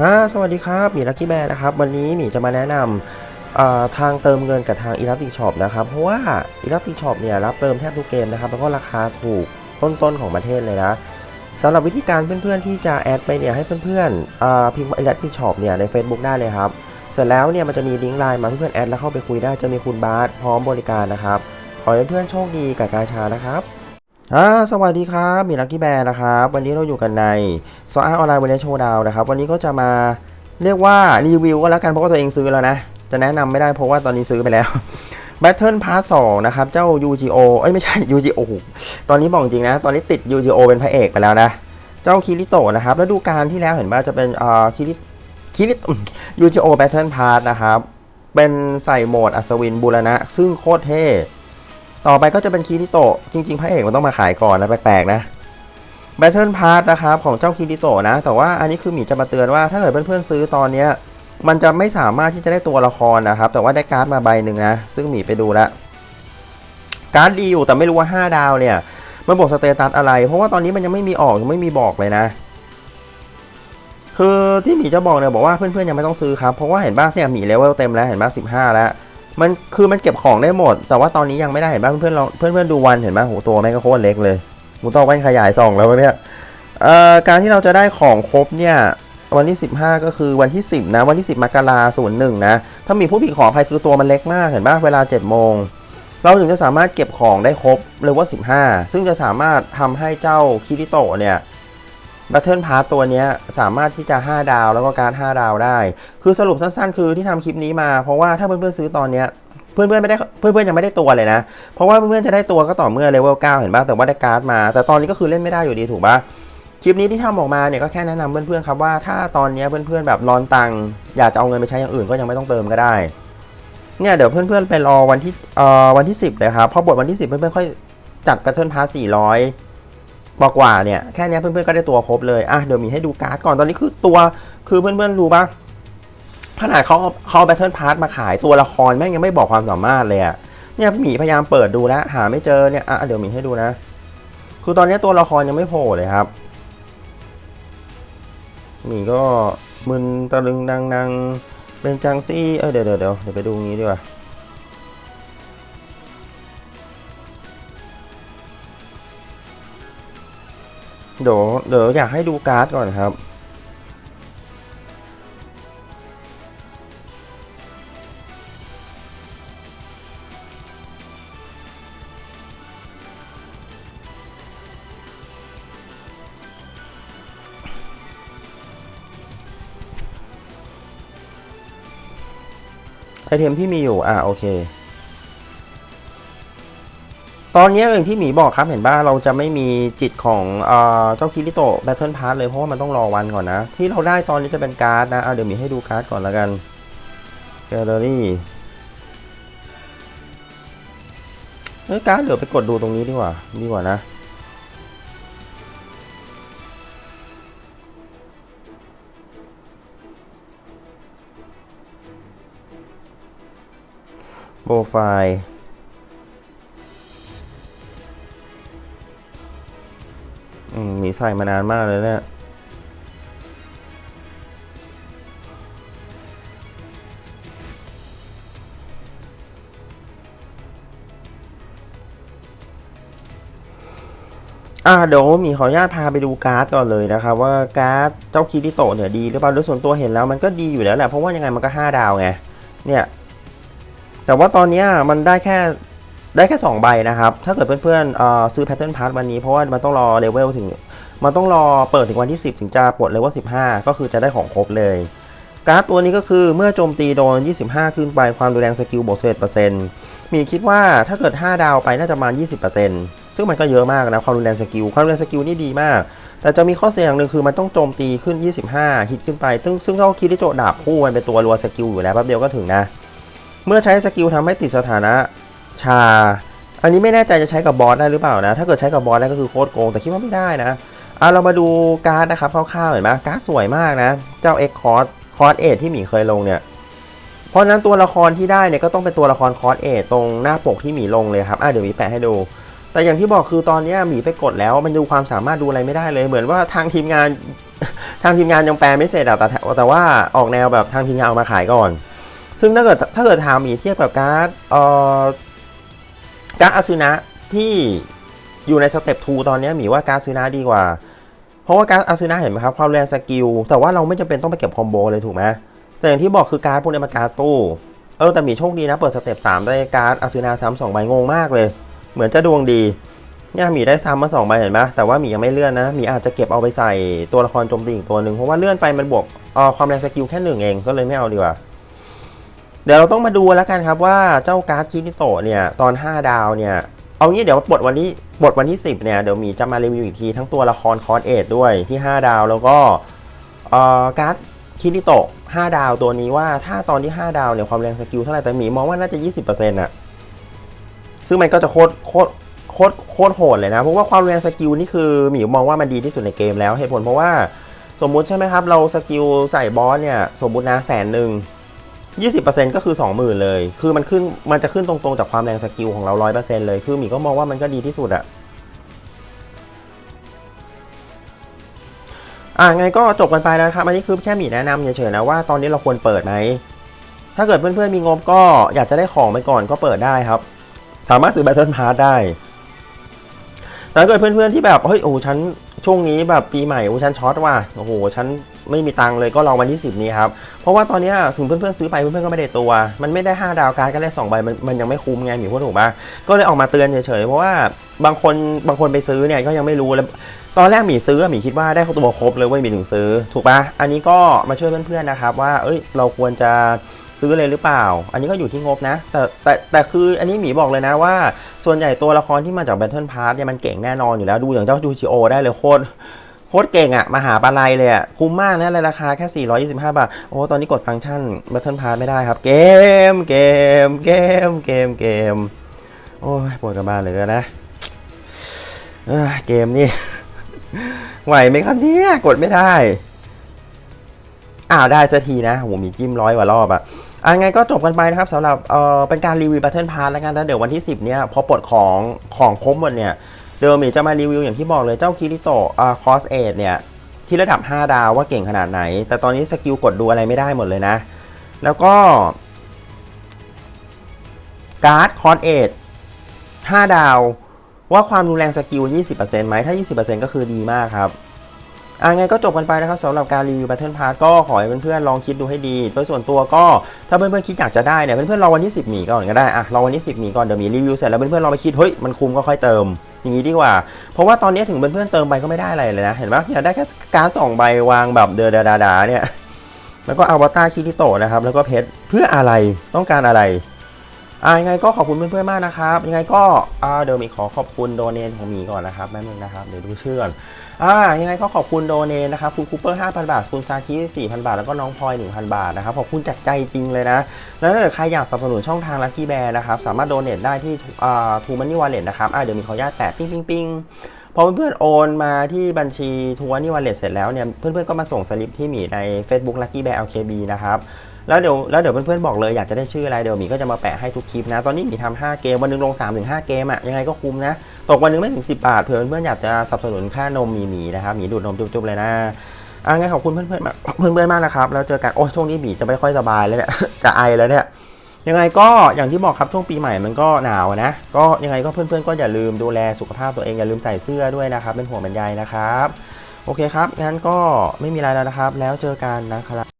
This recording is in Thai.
ฮะสวัสดีครับหมีลักกี้แบร์นะครับวันนี้หมีจะมาแนะนำทางเติมเงินกับทาง e l a s t i c Shop นะครับ เพราะว่า e l a s t i c Shop เนี่ยรับเติมแทบทุกเกมนะครับ แล้วก็ราคาถูกต้นๆของประเทศเลยนะสำหรับวิธีการเพื่อนๆที่จะแอดไปเนี่ยให้เพื่อนๆเอ่อพิมพ์ e l a s t i c Shop เนี่ยใน Facebook ได้เลยครับ เสร็จแล้วเนี่ยมันจะมีลิงก์ไลน์มาเพื่อนๆแอดแล้วเข้าไปคุยได้จะมีคุณบาสพร้อมบริการนะครับ ขอให้เพื่อนๆโชคดีกับกาชานะครับ อ่าสวัสดีครับ มีลักกี้แบร์นะครับ วันนี้เราอยู่กันในซออาออนไลน์วันนี้โชว์ดาวนะครับ วันนี้ก็จะมาเรียกว่ารีวิวก็แล้วกันเพราะว่าตัวเองซื้อแล้วนะ จะแนะนำไม่ได้เพราะว่าตอนนี้ซื้อไปแล้ว Battle Pass 2นะครับ เจ้า UGO เอ้ยไม่ใช่ UGO ตอนนี้บอกจริงนะ ตอนนี้ติด UGO เป็นพระเอกไปแล้วนะ เจ้าคิริโตะนะครับ แล้วดูการที่แล้วเห็นว่าจะเป็นอ่อคิริคิริ UGO Battle Pass นะครับ เป็นใส่โหมดอัศวินบูรณะ ซึ่งโคตรเท่ ต่อไปก็จะเป็นคิริโตะจริง ๆ พระเอกมันต้องมาขายก่อนนะแปลกๆนะ Battle Pass นะครับของเจ้าคิริโตะนะ แต่ว่าอันนี้คือหมีจะมาเตือนว่าถ้าเกิดเพื่อนๆซื้อตอนเนี้ยมันจะไม่สามารถที่จะได้ตัวละครนะครับ แต่ว่าได้การ์ดมาใบหนึ่งนะ ซึ่งหมีไปดูแล้วการ์ดดีอยู่แต่ไม่รู้ว่า 5 ดาวเนี่ยมันบอกสเตตัสอะไร เพราะว่าตอนนี้มันยังไม่มีออกยังไม่มีบอกเลยนะ คือที่หมีจะบอกเนี่ยบอกว่าเพื่อนๆยังไม่ต้องซื้อครับ เพราะว่าเห็นบ้างเนี่ยหมีเลเวลเต็มแล้วเห็นบ้างสิบห้าแล้ว มันคือมันเก็บของได้หมด แต่ว่าตอนนี้ยังไม่ได้เห็นบ้างเพื่อนๆลองเพื่อนดูวันเห็นบ้างโหตัวแม่งก็โคตรเล็กเลยกูต้องแว่นขยายส่องแล้วเนี่ยเอ่อการที่เราจะได้ของครบเนี่ยวันที่ 15 ก็คือวันที่ 10 นะ วันที่ 10มกราคม01นะ ถ้ามีผู้ผิดขออภัยคือตัวมันเล็กมากเห็นปะเวลา 7 โมง เราถึงจะสามารถเก็บของได้ครบเลยว่า 15 ซึ่งจะสามารถทำให้เจ้าคิริโตะเนี่ย บัตเทิลพาร์ตัวนี้สามารถที่จะ 5 ดาวแล้วก็การ5ดาวได้ คือสรุปสั้นๆ คือที่ทำคลิปนี้มา เพราะว่าถ้าเพื่อนๆซื้อตอนเนี้ยเพื่อนๆไม่ได้เพื่อนๆยังไม่ได้ตัวเลยนะ เพราะว่าเพื่อนๆจะได้ตัวก็ต่อเมื่อเลเวล9เห็นป่ะแต่ว่าได้การ์ดมา แต่ตอนนี้ก็คือเล่นไม่ได้อยู่ดีถูกป่ะคลิปนี้ที่ทำออกมาเนี่ยก็แค่แนะนำเพื่อนๆครับว่าถ้าตอนนี้เพื่อนๆแบบร้อนตังค์อยากจะเอาเงินไปใช้อย่างอื่นก็ยังไม่ต้องเติมก็ได้เนี่ยเดี๋ยวเพื่อนๆไปรอวันที่เอ่อวันที่ 10เลยครับพอบทวันที่ 10 เพื่อนๆค่อยจัดแพทเทิร์นพาร์400 บอกว่าเนี่ยแค่นี้เพื่อนๆก็ได้ตัวครบเลยอะเดี๋ยวมีให้ดูการ์ดก่อนตอนนี้คือตัวคือเพื่อนๆรู้ปะขนาดเขาเขาแพทเทิร์นพาร์มาขายตัวละครแม่งยังไม่บอกความสามารถเลยอะเนี่ยหมีพยายามเปิดดูแล้ว หาไม่เจอเนี่ยอะเดี๋ยวมีให้ดูนะ คือตอนนี้ตัวละครยังไม่โผล่เลยครับนี่ก็มึนตะลึงดังนังเป็นจังซี่เออเดี๋ยวเดี๋ยวเดี๋ยวเดี๋ยวไปดูงี้ดีกว่า เดี๋ยวเดี๋ยวอยากให้ดูการ์ดก่อนครับ ไอเทมที่มีอยู่ อ่าโอเค ตอนนี้อย่างที่หมีบอกครับเห็นบ้าเราจะไม่มีจิตของเอ่อเจ้าคิริโตะแบทเทิลพาร์เลยเพราะว่ามันต้องรอวันก่อนนะ ที่เราได้ตอนนี้จะเป็นการ์ดนะเอาเดี๋ยวหมีให้ดูการ์ดก่อนแล้วกันแกลเลอรี่เอ้การ์ดเดี๋ยวไปกดดูตรงนี้ดีกว่าดีกว่านะโปรไฟล์ มมีใส่มานานมากเลยเนี่ยอ่าเดี๋ยวมีขออนุญาตพาไปดูการ์ดก่อนเลยนะครับว่าการ์ดเจ้าคิริโตเนี่ยดีหรือเปล่าโดยส่วนตัวเห็นแล้วมันก็ดีอยู่แล้วแหละเพราะว่ายังไงมันก็ 5 ดาวไงเนี่ยแต่ว่าตอนนี้มันได้แค่ ได้แค่ 2 ใบนะครับ ถ้าเกิดเพื่อนๆซื้อแพทเทิร์นพาร์ทวันนี้เพราะว่ามันต้องรอเลเวลถึง มันต้องรอเปิดถึงวันที่ 10 ถึงจะปลดเลเวล15 ก็คือจะได้ของครบเลย การ์ดตัวนี้ก็คือเมื่อโจมตีโดน 25 ขึ้นไปความรุนแรงสกิลบวก11%มีคิดว่าถ้าเกิด 5 ดาวไปน่าจะประมาณ 20%ซึ่งมันก็เยอะมากนะความรุนแรงสกิลความรุนแรงสกิลนี่ดีมาก แต่จะมีข้อเสียอย่างหนึ่งคือมันต้องโจมตีขึ้น 25 ฮิตขึ้นไป ซึ่งซึ่งเขาคิดที่โจดาบคู่มันเป็นตัวรัวสกิลอยู่แล้วแป๊บเดียวก็ถึงนะ เมื่อใช้สกิลทำให้ติดสถานะ ชา อันนี้ไม่แน่ใจจะใช้กับบอสได้หรือเปล่านะ ถ้าเกิดใช้กับบอสได้ก็คือโคตรโกง แต่คิดว่าไม่ได้นะเอะเรามาดูการ์ดนะครับคร่าวๆเห็นไหมการ์ดสวยมากนะ เจ้า X คอร์สคอร์สเอที่หมีเคยลงเนี่ย เพราะนั้นตัวละครที่ได้เนี่ยก็ต้องเป็นตัวละครคอร์สเอตรงหน้าปกที่หมีลงเลยครับอะเดี๋ยวหมีแปะให้ดู แต่อย่างที่บอกคือตอนนี้หมีไปกดแล้วมันดูความสามารถดูอะไรไม่ได้เลย เหมือนว่าทางทีมงานทางทีมงานยังแปลไม่เสร็จอะแต่แต่ว่าออกแนวแบบทางทีมงานเอามาขายก่อน ซึ่งถ้าเกิดถ้าเกิดถามหมีเทียบกับการ์ดเอ่อ การ์ดอาซูนะที่อยู่ในสเต็ป2ตอนนี้หมีว่าการ์ดอาซูนะดีกว่า เพราะว่าการ์ดอาซูนะเห็นไหมครับความแรงสกิล แต่ว่าเราไม่จำเป็นต้องไปเก็บคอมโบเลยถูกไหมแต่อย่างที่บอกคือการ์ดพวกนี้มันการ์ตู้เออแต่หมีโชคดีนะ เปิดสเต็ป3ได้การ์ดอาซูนะซ้ำสองใบงงมากเลย เหมือนจะดวงดีเนี่ยหมีได้ซ้ำมาสองใบเห็นไหมแต่ว่าหมียังไม่เลื่อนนะหมีอาจจะเก็บเอาไปใส่ตัวละครโจมตีอีกตัวหนึ่งเพราะว่าเลื่อนไปมันบวกเอ่อความแรงสกิลแค่หนึ่งเองก็เลยไม่เอาดีกว่า เดี๋ยวเราต้องมาดูแล้วกันครับว่าเจ้าการ์ดคิริโตะเนี่ยตอน 5 ดาวเนี่ยเอางี้เดี๋ยวบทวันที่บทวันที่ 10เนี่ยเดี๋ยวหมีจะมารีวิวอีกทีทั้งตัวละครคอร์สเอทด้วยที่ 5 ดาวแล้วก็เอ่อการ์ดคิริโตะ5ดาวตัวนี้ว่าถ้าตอนที่ 5 ดาวเนี่ยความแรงสกิลเท่าไหร่แต่หมีมองว่าน่าจะ 20%อะซึ่งมันก็จะโคตรโคตรโคตรโคตรโหดเลยนะเพราะว่าความแรงสกิลนี่คือหมีมองว่ามันดีที่สุดในเกมแล้วเหตุผลเพราะว่าสมมุติใช่ไหมครับเราสกิลใส่บอสเนี่ยสมมุตินะแสนหนึ่ง 20%ก็คือ 20,000 เลย คือมันขึ้น มันจะขึ้นตรงๆ จากความแรงสกิลของเรา 100%เลย คือหมีก็มองว่ามันก็ดีที่สุดอะอะไงก็จบกันไปแล้วครับ อันนี้คือแค่หมีแนะนำเฉยๆนะว่าตอนนี้เราควรเปิดไหม ถ้าเกิดเพื่อนๆมีงบก็อยากจะได้ของไปก่อนก็เปิดได้ครับ สามารถซื้อ Battle Pass ได้แต่ถ้าเกิดเพื่อนๆที่แบบ เฮ้ย โอ้ฉันช่วงนี้แบบปีใหม่ โอ้ฉันช็อตว่ะ โอ้โห ฉัน ไม่มีตังค์เลยก็ลองวันที่ 10 นี้ครับ เพราะว่าตอนนี้ถึงเพื่อนๆซื้อไปเพื่อนๆก็ไม่ได้ตัว มันไม่ได้ 5 ดาวการก็ได้2ใบมันมันยังไม่คุ้มไงหมีพูดถูกปะก็เลยออกมาเตือนเฉยๆเพราะว่าบางคนบางคนไปซื้อเนี่ยก็ยังไม่รู้แล้วตอนแรกหมีซื้อหมีคิดว่าได้ตัวครบเลยเว้ยหมีถึงซื้อถูกปะอันนี้ก็มาช่วยเพื่อนๆนะครับว่าเอ้ยเราควรจะซื้อเลยหรือเปล่า อันนี้ก็อยู่ที่งบนะ แต่แต่แต่คืออันนี้หมีบอกเลยนะว่า ส่วนใหญ่ตัวละครที่มาจาก Battle Pass เนี่ยมันเก่งแน่นอนอยู่แล้วดูอย่างเจ้าจูชิโอได้เลยโคตร โคตรเก่งอะมาหาปลาไหลเลยอะคุ้มมากนะเลยราคาแค่ 425 บาท โอ้ ตอนนี้กดฟังก์ชัน Battle Pass ไม่ได้ครับ เกม เกม เกม เกม เกม โอ้ยปวดกระบาลเหลยนะเอ้ยเกมนี่ ไหวไหมครับเนี่ยกดไม่ได้ อ้าวได้สักทีนะโหมีจิ้มร้อยกว่ารอบอะอะไงก็จบกันไปนะครับสำหรับเอ่อเป็นการรีวิว Battle Pass แล้วกันนะเดี๋ยววันที่ 10 เนี่ยพอปลดของของครบหมดเนี่ย เดิมหมีจะมารีวิวอย่างที่บอกเลยเจ้าคิริโตะคอสเอทเนี่ย ที่ระดับ 5 ดาวว่าเก่งขนาดไหน แต่ตอนนี้สกิลกดดูอะไรไม่ได้หมดเลยนะ แล้วก็ การ์ดคอสเอท5ดาวว่าความรุนแรงสกิล 20%ไหมถ้า 20%ก็คือดีมากครับอะไงก็จบกันไปนะครับสำหรับการรีวิว Battle Pass ก็ขอให้เพื่อนๆลองคิดดูให้ดีโดยส่วนตัวก็ถ้าเพื่อนๆคิดอยากจะได้เนี่ยเพื่อนๆรอวันที่ 10หมีก่อนก็ได้อะรอวันที่ 10หมีก่อนเดี๋ยวมีรีวิวเสร็จแล้วเพื่อนๆลองไปคิดเฮ้ยมันคุ้มก็ค่อยเติม อย่างนี้ดีกว่า เพราะว่าตอนนี้ถึงเพื่อนๆเติมไปก็ไม่ได้อะไรเลยนะ เห็นไหมอยากได้แค่การ์ดสองใบวางแบบเดอดาดาๆเนี่ย แล้วก็อวตารคิริโตะนะครับ แล้วก็เพชรเพื่ออะไรต้องการอะไร อ่ายังไงก็ขอบคุณเพื่อนๆมากนะครับ ยังไงก็อ่าเดี๋ยวมีขอขอบคุณโดเนทของหมีก่อนนะครับแป๊บนึงนะครับเดี๋ยวดูชื่อก่อนอ่ายังไงก็ขอบคุณโดเนทนะครับคุณคูเปอร์5,000บาท คุณซาคิ4,000บาท แล้วก็น้องพลอย1,000บาทนะครับขอบคุณจากใจจริงเลยนะ แล้วถ้าเกิดใครอยากสนับสนุนช่องทางลั c กี้แบร์นะครับสามารถโดเนทได้ที่อ่าทูมันนี่วอลเล็ตนะครับอ่าเดี๋ยวมีขออนุญาตแตะปิ้งปิ้งปิ้งพอเพื่อนๆโอนมาที่บัญชีทูมันนี่วอลเล็ตเสร็จแล้วเนี่ยเพื่อนๆก็มาส่งสลิปที่หมีใน Facebook Lucky Bear LKB นะครับ แล้วเดี๋ยวแล้วเดี๋ยวเพื่อนๆบอกเลยอยากจะได้ชื่ออะไรเดี๋ยวมีก็จะมาแปะให้ทุกคลิปนะ ตอนนี้มีทำ5เกมวันหนึงลง3-5เกมอะยังไงก็คุ้มนะ ตกวันหนึงไม่ถึง 10 บาทเผื่อเพื่อนๆอยากจะสนับสนุนค่านมมีหมีนะครับหมีดูดนมจุ๊บๆเลยนะอะงั้นขอบคุณเพื่อนๆมากเพื่อนๆมากนะครับแล้วเจอกันโอ้ช่วงนี้หมีจะไม่ค่อยสบายแล้วเนี่ยจะไอแล้วเนี่ยยังไงก็อย่างที่บอกครับช่วงปีใหม่มันก็หนาวนะ ก็ยังไงก็เพื่อนๆก็อย่าลืมดูแลสุขภาพตัวเองอย่าลืมใส่เสื้อด้วยนะครับเป็นห่วงเป็นใยนะครับ โอเคครับงั้นก็ไม่มีอะไรแล้วนะครับ แล้วเจอกันนะครับ